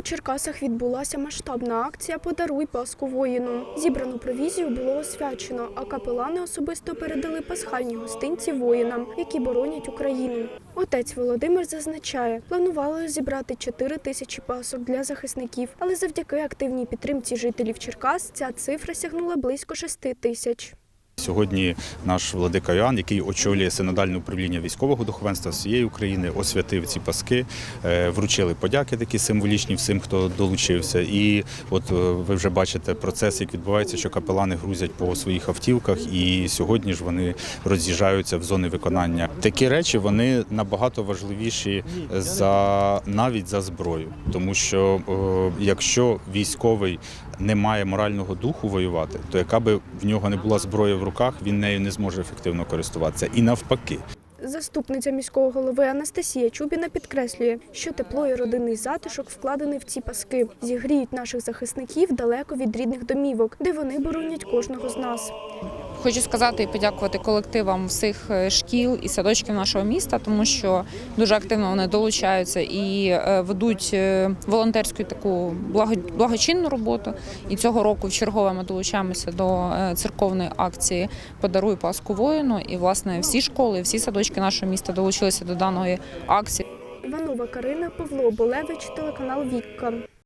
У Черкасах відбулася масштабна акція Подаруй Пасху воїну. Зібрану провізію було освячено, а капелани особисто передали пасхальні гостинці воїнам, які боронять Україну. Отець Володимир зазначає, планували зібрати 4 тисячі пасок для захисників, але завдяки активній підтримці жителів Черкас ця цифра сягнула близько 6 тисяч. Сьогодні наш владика Іоанн, який очолює синодальне управління військового духовенства всієї України, освятив ці паски, е, вручили подяки такі символічні всім, хто долучився. І от е, ви вже бачите процес, як відбувається, що капелани грузять по своїх автівках, і сьогодні ж вони роз'їжджаються в зони виконання. Такі речі вони набагато важливіші за навіть за зброю, тому що е, якщо військовий не має морального духу воювати, то яка би в нього не була зброя в руках, він нею не зможе ефективно користуватися. І навпаки. Заступниця міського голови Анастасія Чубіна підкреслює, що тепло і родинний затишок вкладений в ці паски, зігріють наших захисників далеко від рідних домівок, де вони боронять кожного з нас. Хочу сказати і подякувати колективам всіх е, шкіл і садочків нашого міста, тому що дуже активно вони долучаються і е, ведуть е, волонтерську таку благочинну роботу. І цього року в чергове ми долучаємося до церковної акції Подаруй Пасху воїну. І власне всі школи, всі садочки нашого міста долучилися до даної акції. Іванова Карина, Павло Болевич, телеканал Вікка.